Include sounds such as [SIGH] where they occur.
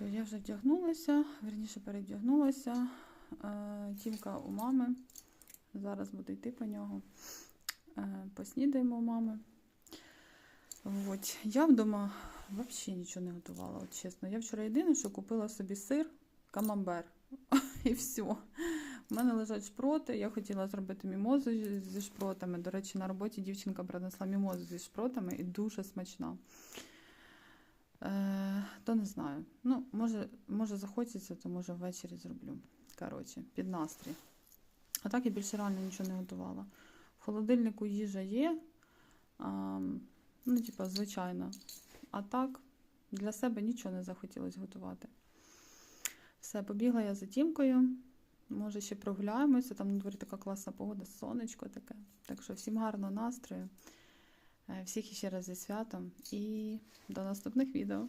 Все, я вже вдягнулася, верніше перевдягнулася. Е, Тімка у мами. Зараз буду йти по нього. Е, Поснідаємо у мами. От. Я вдома взагалі нічого не готувала, от чесно. Я вчора єдине, що купила собі сир, камамбер. [LAUGHS] І все. У мене лежать шпроти. Я хотіла зробити мімозу зі- шпротами. До речі, на роботі дівчинка принесла мімозу зі шпротами і дуже смачна. То не знаю. Ну, може, може захочеться, то може ввечері зроблю. Коротше, під настрій. А так я більше реально нічого не готувала. В холодильнику їжа є. А, ну, типа, звичайно. А так, для себе нічого не захотілося готувати. Все, побігла я за тімкою. Може, ще прогуляємося. Там на дворі така класна погода, сонечко таке. Так що всім гарного настрою. Е, Всіх іще раз зі святом і до наступних відео.